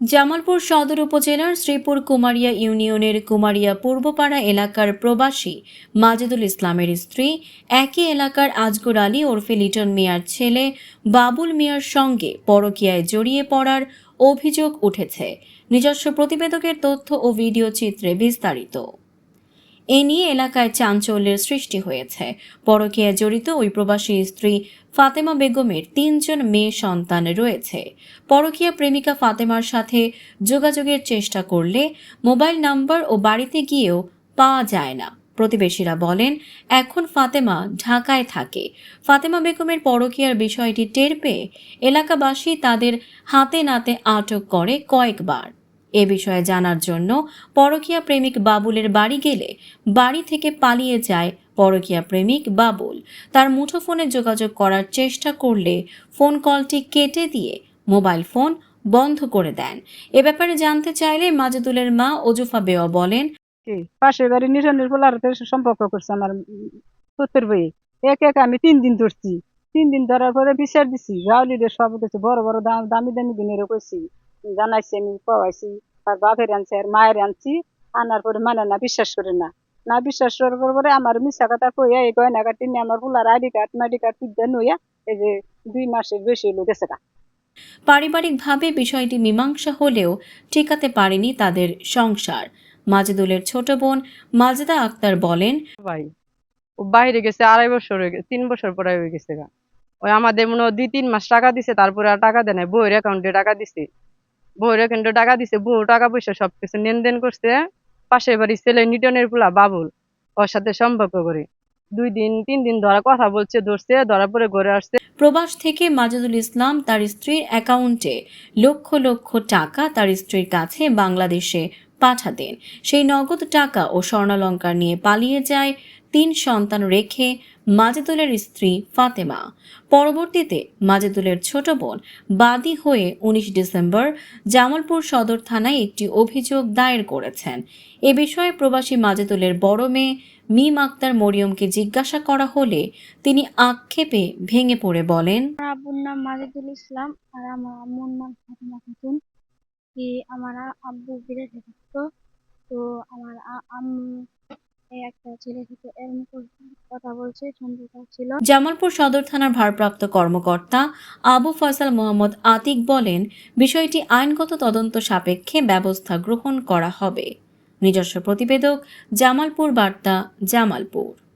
জামালপুর সদর উপজেলার শ্রীপুর কুমারিয়া ইউনিয়নের কুমারিয়া পূর্বপাড়া এলাকার প্রবাসী মাজেদুল ইসলামের স্ত্রী, একই এলাকার আজগর আলী ওরফে লিটন মিয়ার ছেলে বাবুল মিয়ার সঙ্গে পরকীয়ায় জড়িয়ে পড়ার অভিযোগ উঠেছে। নিজস্ব প্রতিবেদকের তথ্য ও ভিডিও চিত্রে বিস্তারিত। এ নিয়ে এলাকায় চাঞ্চল্যের সৃষ্টি হয়েছে। পরকীয়ায় জড়িত ওই প্রবাসী স্ত্রী ফাতেমা বেগমের তিনজন মেয়ে সন্তান রয়েছে। পরকীয়া প্রেমিকা ফাতেমার সাথে যোগাযোগের চেষ্টা করলে মোবাইল নাম্বার ও বাড়িতে গিয়েও পাওয়া যায় না। প্রতিবেশীরা বলেন, এখন ফাতেমা ঢাকায় থাকে। ফাতেমা বেগমের পরকীয়ার বিষয়টি টের পেয়ে এলাকাবাসী তাদের হাতে নাতে আটক করে কয়েকবার। এ বিষয়ে জানার জন্য পরকীয়া প্রেমিক বাবুলের বাড়ি গেলে বাড়ি থেকে পালিয়ে যায় পরকীয়া প্রেমিক বাবুল। তার মুঠোফোনে যোগাযোগ করার চেষ্টা করলে ফোন কলটি কেটে দিয়ে মোবাইল ফোন বন্ধ করে দেন। এ ব্যাপারে জানতে চাইলে মাজেদুলের মা ওজুফা বেওয়া বলেন, কি? পাশের বাড়ি নিশানের সম্পর্ক করছে আমার পুত্রের বইয়ে। এক এক আমি তিন দিন ধরছি। তিন দিন ধরার পরে বিচার দিছি। গাউলিদের সব কিছু বড় বড় দাম দামি দিনের কইছি। জানাইছি আমি পাওয়াইছি আর বাপের আনছি আর মায়ের আনছি আনার পরে মানে না বিশ্বাস করে না না বিশ্বাস করার পরে আমার মিশা কথা কইয়া এই গয়না কাটি নিয়ে আমার পোলার আইডি কার্ড মাইডি কার্ড তুলতে নইয়া এই যে দুই মাসের বেশি হলো গেছে। পারিবারিকভাবে বিষয়টি মীমাংসা হলেও ঠেকাতে পারেনি তাদের সংসার। মাজেদুলের ছোট বোন মাজেদা আক্তার বলেন ভাই ও বাইরে গেছে আড়াই বছর হয়ে গেছে তিন বছর পরে হয়ে গেছে গা। ওই আমাদের মনে হয় দুই তিন মাস টাকা দিছে তারপরে আর টাকা দেয় না বইয়ের অ্যাকাউন্টে টাকা দিছে। বউয়ের কিন্তু টাকা দিছে বউ টাকা পয়সা সবকিছু লেনদেন করছে। পাশের বাড়ির ছেলে নিটনের পোলা বাবুল, ওর সাথে সম্পর্ক করে। দুই দিন, তিন দিন ধরা কথা বলছে, ধরছে, ধরা পরে ঘরে আসছে। প্রবাস থেকে মাজেদুল ইসলাম তার স্ত্রীর অ্যাকাউন্টে লক্ষ লক্ষ টাকা তার স্ত্রীর কাছে বাংলাদেশে পাঠাতেন সেই নগদ টাকা ও স্বর্ণালঙ্কার নিয়ে পালিয়ে যায় তিন সন্তান রেখে মাজেদুলের স্ত্রী ফাতেমা। পরবর্তীতে মাজেদুলের ছোট বোন বাদী হয়ে উনিশ ডিসেম্বর জামালপুর সদর থানায় একটি অভিযোগ দায়ের করেছেন। এ বিষয়ে প্রবাসী মাজেদুলের বড় মেয়ে মিম আক্তার মরিয়মকে জিজ্ঞাসা করা হলে তিনি আক্ষেপে ভেঙে পড়ে বলেন আব্বুর নাম মাজেদুল ইসলাম আর আমার আম্মুর নাম ফাতেমা খাতুন। আমার আব্বু বিদেশে থাকতো। তো আমার আ- আম্মু এই একটা ছেলের সাথে এর কথা বলছে সম্পর্ক ছিল। জামালপুর সদর থানার ভারপ্রাপ্ত কর্মকর্তা আবু ফয়সাল মোহাম্মদ আতিক বলেন, বিষয়টি আইনগত তদন্ত সাপেক্ষে ব্যবস্থা গ্রহণ করা হবে। নিজস্ব প্রতিবেদক জামালপুর, বার্তা জামালপুর।